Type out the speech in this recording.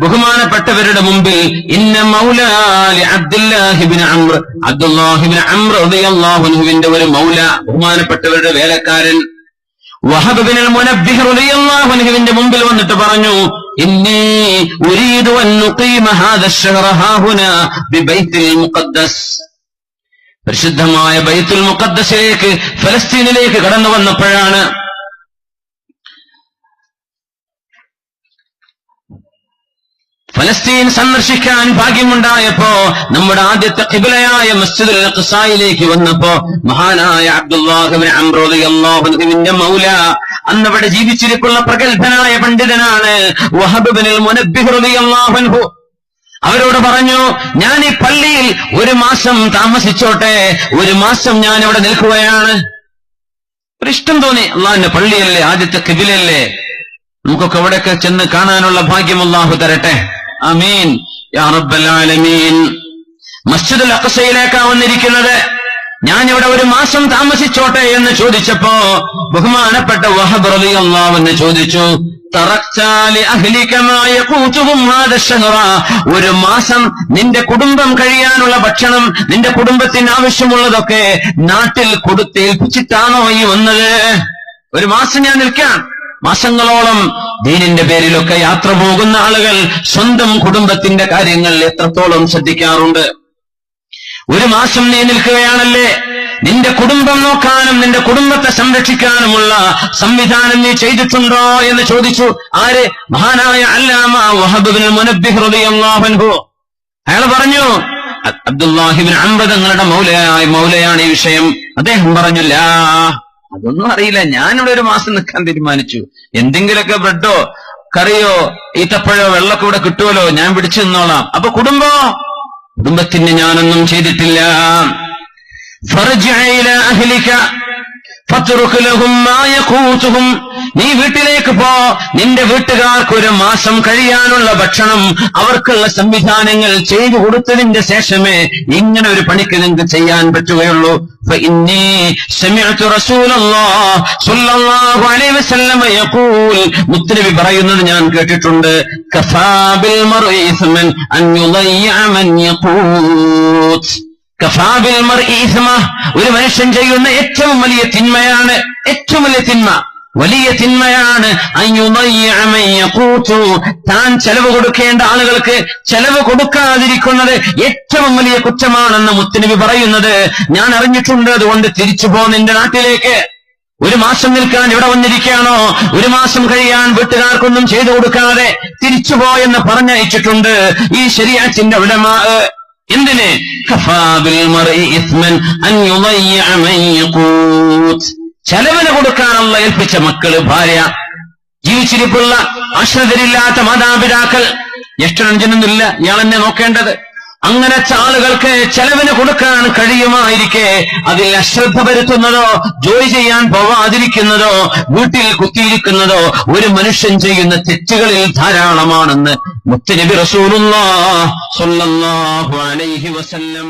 ബഹുമാനപ്പെട്ടവരുടെ മുമ്പിൽ ഇന്ന മൗലാലി അബ്ദുല്ലാഹിബിന് അമ്ര അബ്ദുല്ലാഹിബിന് അമ്രുവിന്റെ ഒരു മൗല ബഹുമാനപ്പെട്ടവരുടെ വേലക്കാരൻ. വഹബിൻ മുനബ്ബിഹ് മുമ്പിൽ വന്നിട്ട് പറഞ്ഞു ഇന്നി ഉരീദു അൻ ഹാഹുന മുഖദ്ദസ്. പരിശുദ്ധമായ ബൈത്തുൽ മുഖദ്ദസിലേക്ക് ഫലസ്തീനിലേക്ക് കടന്നു വന്നപ്പോഴാണ് ഫലസ്തീൻ സന്ദർശിക്കാൻ ഭാഗ്യമുണ്ടായപ്പോ നമ്മുടെ ആദ്യത്തെ കിബിലയായ മസ്ജിദുൽ അഖ്സായിലേക്ക് വന്നപ്പോ മഹാനായ അബ്ദുല്ലാഹിബിൻ അംറോദിന്റെ മൗല അന്നവിടെ ജീവിച്ചിരിപ്പുള്ള പ്രഗത്ഭനായ പണ്ഡിതനാണ് വഹബിബിനിൽ അൻഹു. അവരോട് പറഞ്ഞു ഞാൻ ഈ പള്ളിയിൽ ഒരു മാസം താമസിച്ചോട്ടെ ഒരു മാസം ഞാൻ ഇവിടെ നിൽക്കുകയാണ് ഇഷ്ടം തോന്നി അള്ളാഹിന്റെ പള്ളിയല്ലേ ആദ്യത്തെ കിബിലല്ലേ നമുക്കൊക്കെ അവിടെയൊക്കെ ചെന്ന് കാണാനുള്ള ഭാഗ്യം അള്ളാഹു തരട്ടെ. അമീൻ യാ റബ്ബൽ ആലമീൻ. മസ്ജിദുൽ വന്നിരിക്കുന്നത് ഞാൻ ഇവിടെ ഒരു മാസം താമസിച്ചോട്ടെ എന്ന് ചോദിച്ചപ്പോ ബഹുമാനപ്പെട്ട വഹബ് റലി എന്ന് ചോദിച്ചു ഒരു മാസം നിന്റെ കുടുംബം കഴിയാനുള്ള ഭക്ഷണം നിന്റെ കുടുംബത്തിന് ആവശ്യമുള്ളതൊക്കെ നാട്ടിൽ കൊടുത്തേൽപ്പിച്ചിട്ടാണോ ഈ വന്നത്? ഒരു മാസം ഞാൻ നിൽക്കാം. മാസങ്ങളോളം ദീനിന്റെ പേരിലൊക്കെ യാത്ര പോകുന്ന ആളുകൾ സ്വന്തം കുടുംബത്തിന്റെ കാര്യങ്ങൾ എത്രത്തോളം ശ്രദ്ധിക്കാറുണ്ട്? ഒരു മാസം നീ നിൽക്കുകയാണല്ലേ? നിന്റെ കുടുംബം നോക്കാനും നിന്റെ കുടുംബത്തെ സംരക്ഷിക്കാനുമുള്ള സംവിധാനം നീ ചെയ്തിട്ടുണ്ടോ എന്ന് ചോദിച്ചു. ആര്? മഹാനായ അല്ലാമ വഹബിൻ അയാൾ പറഞ്ഞു അബ്ദുല്ലാഹിബിൻ അമ്പതങ്ങളുടെ മൗലയായ മൗലയാണ് ഈ വിഷയം. അദ്ദേഹം പറഞ്ഞു ലാ അതൊന്നും അറിയില്ല. ഞാനിവിടെ ഒരു മാസം നിൽക്കാൻ തീരുമാനിച്ചു. എന്തെങ്കിലുമൊക്കെ ബ്രെഡോ കറിയോ ഈത്തപ്പഴോ വെള്ളമൊക്കെ ഇവിടെ കിട്ടുമല്ലോ. ഞാൻ പിടിച്ചു നിന്നോളാം. അപ്പൊ കുടുംബോ? കുടുംബത്തിന് ഞാനൊന്നും ചെയ്തിട്ടില്ല. ഫർജ് ഇലാ അഹ്ലിക ഫത്റുക് ലഹും മാ യഖൂതുഹും നീ വീട്ടിലേക്ക് പോ. നിന്റെ വീട്ടുകാർക്ക് ഒരു മാസം കഴിയാനുള്ള ഭക്ഷണം അവർക്കുള്ള സംവിധാനങ്ങൾ ചെയ്തു കൊടുത്തതിന്റെ ശേഷമേ ഇങ്ങനെ ഒരു പണിക്ക് നിങ്ങൾക്ക് ചെയ്യാൻ പറ്റുകയുള്ളൂ. മുത്തരവി പറയുന്നത് ഞാൻ കേട്ടിട്ടുണ്ട്. ഒരു മനുഷ്യൻ ചെയ്യുന്ന ഏറ്റവും വലിയ തിന്മയാണ് ഏറ്റവും വലിയ തിന്മ. വലിയ തിന്മയാണ്. താൻ ചെലവ് കൊടുക്കേണ്ട ആളുകൾക്ക് ചെലവ് കൊടുക്കാതിരിക്കുന്നത് ഏറ്റവും വലിയ കുറ്റമാണെന്ന് മുത്തനബി പറയുന്നത്. ഞാൻ അറിഞ്ഞിട്ടുണ്ട് അതുകൊണ്ട് തിരിച്ചു പോ നിന്റെ നാട്ടിലേക്ക്. ഒരു മാസം നിൽക്കാൻ ഇവിടെ വന്നിരിക്കുകയാണോ? ഒരു മാസം കഴിയാൻ വീട്ടുകാർക്കൊന്നും ചെയ്തു കൊടുക്കാതെ തിരിച്ചു പോയെന്ന് പറഞ്ഞയച്ചിട്ടുണ്ട്. ഈ ശരിയാച്ചിന്റെ ഉടമ എന്തിന്? കഫാബിൽ ചെലവിന് കൊടുക്കാനുള്ള ഏൽപ്പിച്ച മക്കൾ ഭാര്യ ജീവിച്ചിരിപ്പുള്ള അശ്രദ്ധരില്ലാത്ത മാതാപിതാക്കൾ ജ്യേഷ്ഠനഞ്ചനൊന്നുമില്ല ഇയാൾ എന്നെ നോക്കേണ്ടത്. അങ്ങനെ ആളുകൾക്ക് ചെലവിന് കൊടുക്കാൻ കഴിയുമായിരിക്കെ അതിൽ അശ്രദ്ധ വരുത്തുന്നതോ ജോലി ചെയ്യാൻ പോവാതിരിക്കുന്നതോ വീട്ടിൽ കുത്തിയിരിക്കുന്നതോ ഒരു മനുഷ്യൻ ചെയ്യുന്ന തെറ്റുകളിൽ ധാരാളമാണെന്ന് മുത്തനബി റസൂലുള്ള അലൈഹി വസല്ലം